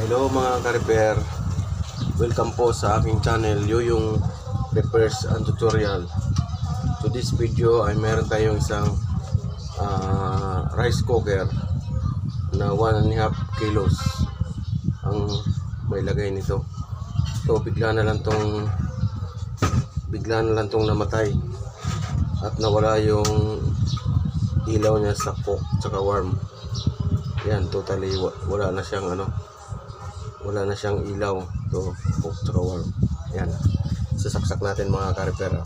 Hello mga ka-repair. Welcome po sa aking channel Yoyong Repairs and Tutorial. To this video ay meron tayong isang ah, rice cooker na 1 and a half kilos ang may lagay nito. So bigla na lang tong bigla na lang tong namatay at nawala yung ilaw niya sa coke tsaka warm. Yan totally wa- wala na siyang ano wala na siyang ilaw. To tsaka warm. Yan sasaksak natin mga ka-repair ah.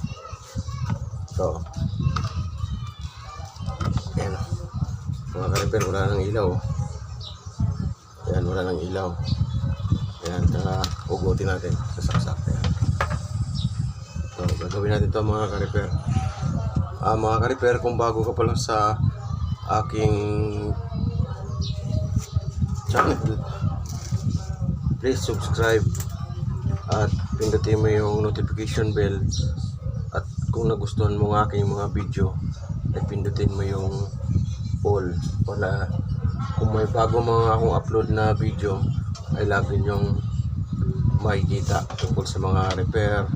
so yan mga ka-repair wala nang ilaw. Yan wala nang ilaw. Yan tsaka ugutin natin. Sasaksak. Yan so gagawin natin to mga ka-repair. Ah mga ka-repair kung bago ka pa lang sa aking channel please subscribe at pindutin mo yung notification bell. At kung nagustuhan mo ng aking mga video ay pindutin mo yung all. Para kung may bago mga akong upload na video ay lagi yung makikita tungkol sa mga repair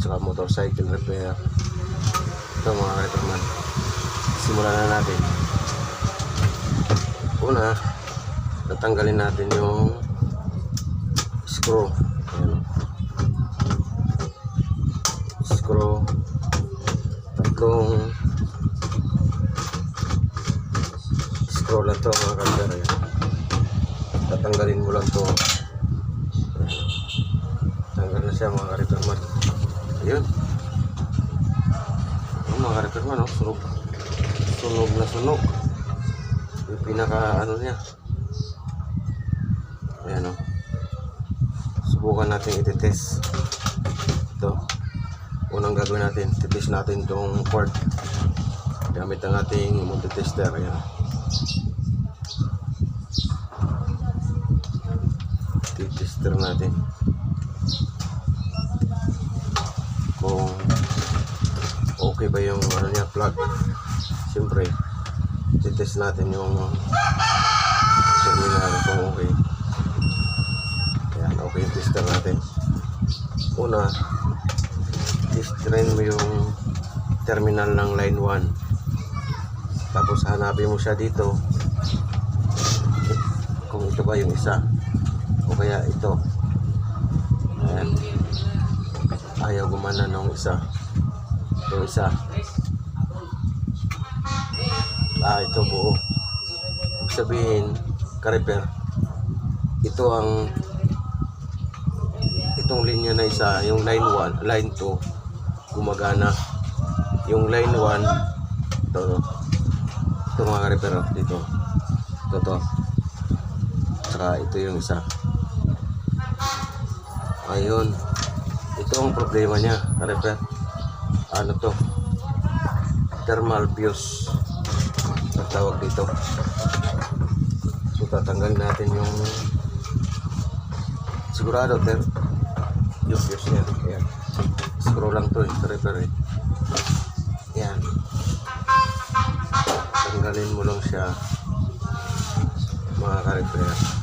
saka motorcycle repair. Ito mga repairman simulan na natin. Una tatanggalin natin yung screw Ayan. screw tatlong screw lang to mga kalder Ayan. tatanggalin mo lang to. Tanggal na siya mga repairman ayun. Ayun, mga repairman oh, sunog. Sunog na sunog. Yung pinaka ano niya ayan o subukan natin iti-test. Ito. Unang gagawin natin titest natin itong port gamit ang ating multitester ayan. Titester natin. Kung okay ba yung ano niya plug. Siyempre titest natin yung terminal kung okay okay tester natin. Una, testrin mo yung terminal ng line 1. Tapos hanapin mo siya dito. Kung ito ba yung isa. O kaya ito. Ayan. Ayaw gumana nung isa. Yung isa. Ah, ito buo. Ibig sabihin, ka-repair. Ito ang itong linya na isa, yung line 1, line 2, gumagana. Yung line 1, ito, ito mga ka-repair, oh, dito. Ito, to. Saka ito yung isa. Ayun. Ito ang problema niya, ka-repair. Ano to? Thermal fuse. Ang dito. So, tatanggalin natin yung sigurado, ter yung fuse niya. Ayan. Screw lang to eh. Repair eh. Ayan. Tanggalin mo lang siya. Mga ka-repair.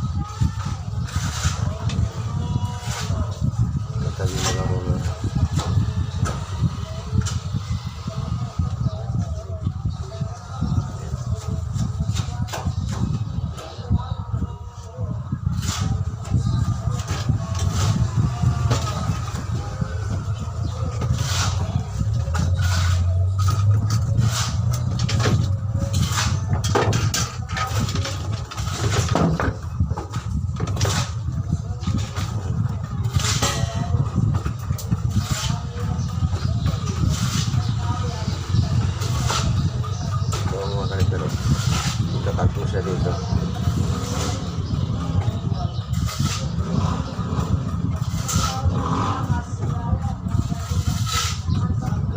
Mo siya dito.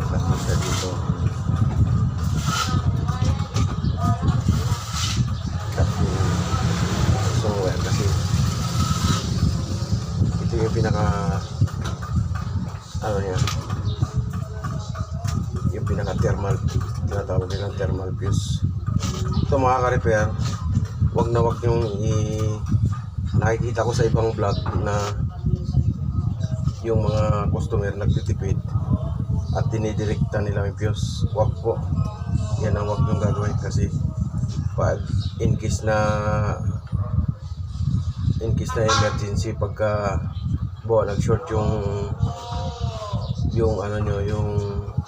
Mo siya dito. Yung somewhere kasi ito yung pinaka ano niya yung pinaka thermal tinatawag nilang thermal fuse ito mga ka-repair wag na wag yung i nakikita ko sa ibang vlog na yung mga customer nagtitipid at dinidirekta nila yung fuse. Wag po. Yan ang wag yung gagawin kasi pag in case na in case na emergency pagka bo nag-short yung yung ano nyo yung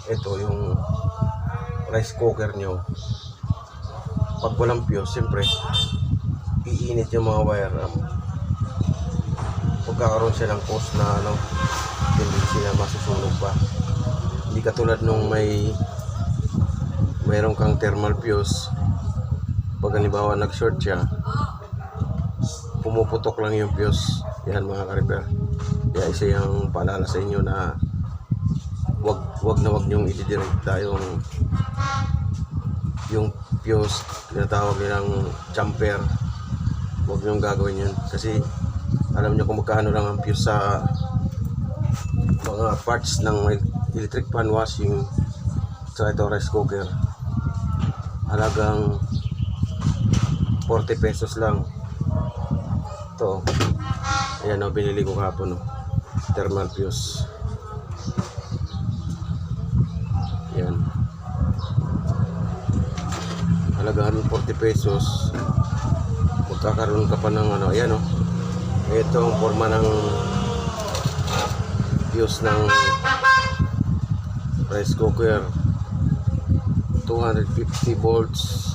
ito yung rice cooker nyo pag walang fuse siyempre iinit yung mga wire um, magkakaroon siya ng cause na ano tendency na masusunog pa. Hindi katulad nung may mayroon kang thermal fuse pag halimbawa nag short siya pumuputok lang yung fuse yan mga ka-repair. Kaya isa yung paalala sa inyo na wag wag na wag niyong ididirekta yung yung fuse tinatawag nilang jumper. Wag niyong gagawin yun. Kasi alam niyo kung magkano lang ang fuse sa mga parts ng electric fan washing sa ito rice cooker. Halagang 40 pesos lang. Ito. Ayan o binili ko kahapon o thermal fuse yan halagaan 40 pesos. Magkakaroon ka pa ng ano ayan o ito ang forma ng fuse ng rice cooker. 250 volts.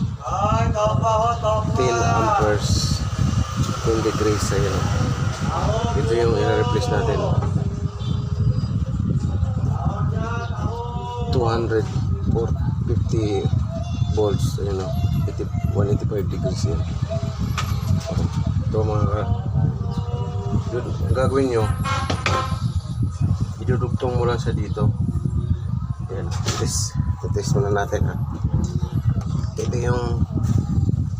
10 amperes. 10 degrees ayan o ito yung i-replace natin. 250 volts ayun o 185 degrees yan ito mga ka- ang gagawin nyo idudugtong mo lang siya dito. Yan test test muna natin ha. Ito yung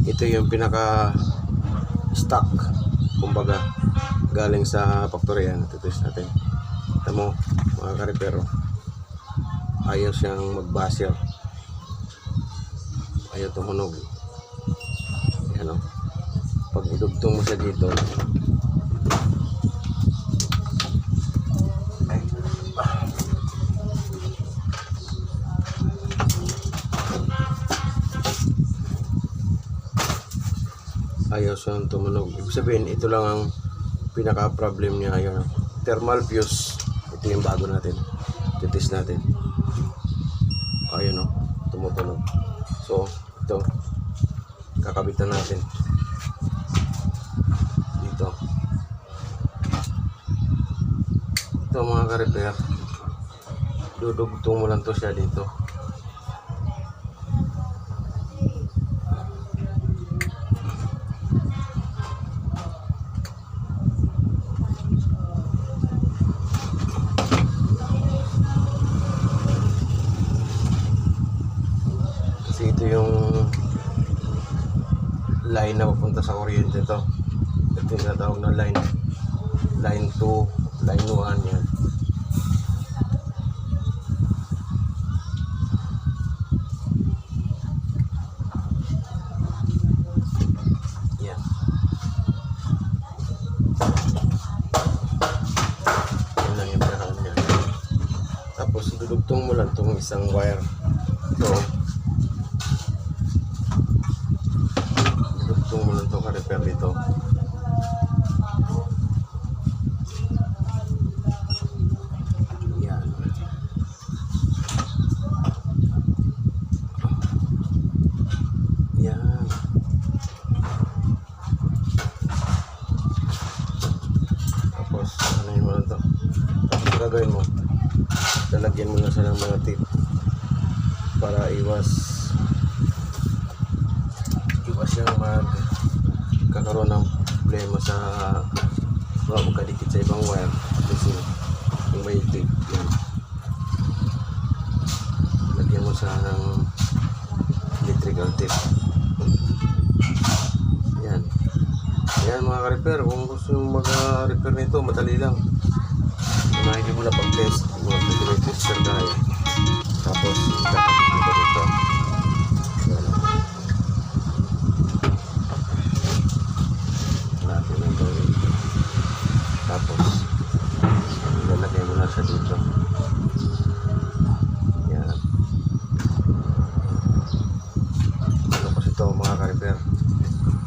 ito yung pinaka stock kumbaga galing sa factory yan test natin. Ito mo mga karipero ayaw siyang magbasher ayaw tumunog. Yan o pag idugtong mo siya dito. Ay, ayaw siyang tumunog. Ibig sabihin ito lang ang pinaka problem niya ayun thermal fuse. Ito yung bago natin. Titest natin. Ayun o tumutunog. So ito kakabitan natin. Dito. Ito mga ka-repair. Dudugtong mo lang to siya dito line na papunta sa kuryente to. Ito yung natawag na line. Line 2 line 1 yan. Yan. Yan lang yung pinaka niya tapos dudugtong mo lang tong isang wire ito dudugtong ka-repair dito yan. Yan. Tapos ano yun mo lang to? Tapos mo. Na siya ng mga tip para iwas. Iwas siyang mag kakaroon ng problema sa mga magkadikit sa ibang wire. Kasi yung may tip yan. Lagyan mo siya ng electrical tip yan. Yan mga ka-repair kung gusto nyo mag-repair nito madali lang. Unahin mo na pag-test. Mga pag-register tayo. Tapos dito dito ka-repair.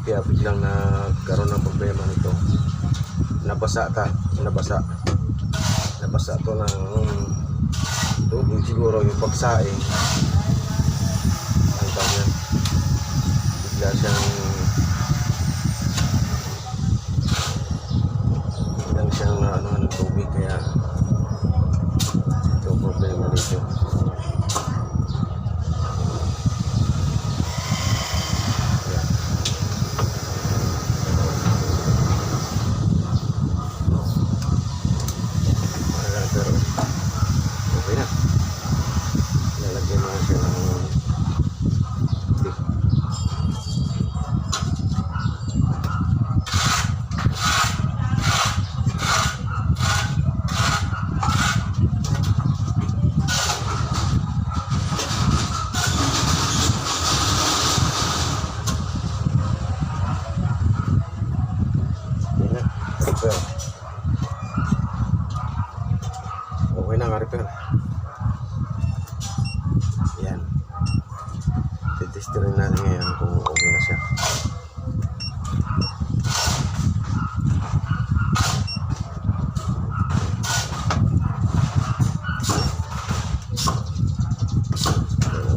Kaya biglang nagkaroon ng problema nito. Nabasa ta. Nabasa. Nabasa to ng tubig siguro yung pagsaing. Ang yan. Bigla siyang biglang siyang ano ng tubig kaya ito problema dito. Yan. Ayan, pero okay na. Lalagyan mo na siya ng tip. Yan na. Repair. Okay na nga repair. Yan. Titestirin natin ngayon kung okay na siya. Ito.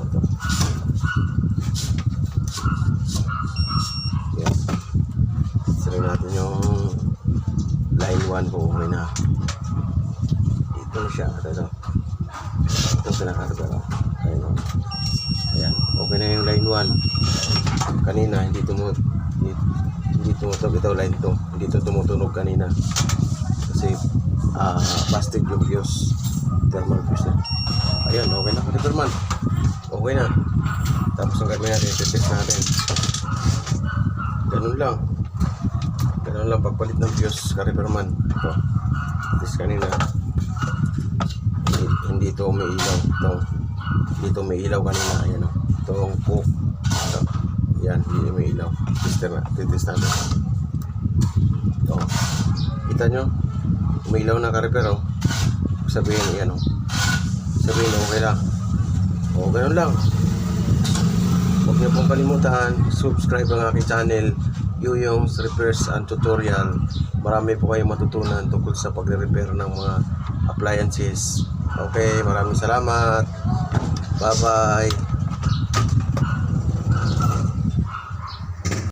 Yes. Titestirin natin yung line 1 kung okay na. Siya. Ito, ito. Ito pinakarga. Ayan o. Okay na yung line 1. Kanina, hindi tumu hindi, hindi tumutunog. Ito line 2. Hindi ito tumutunog kanina. Kasi ah plastic yung fuse. Thermal fuse na. Ayan, okay na. Thermal. Okay na. Tapos ang gagawin natin, test natin. Ganun lang. Ganun lang pagpalit ng fuse ka repairman. Ito. Test kanina. Hindi, hindi ito may ilaw. Ito. Hindi ito may ilaw kanina. Ayan o. Itong cook. Ito. Yan. Hindi may ilaw. Tester na. Titest natin. Ito. Kita nyo? Umilaw na ka-repair o. Sabihin, yan o. Sabihin, okay lang. O, ganun lang. Huwag niyo pong kalimutan, subscribe ang aking channel, Yuyong's Repairs and Tutorial. Marami po kayong matutunan tungkol sa pagre-repair ng mga appliances. Okay, maraming salamat. Bye-bye.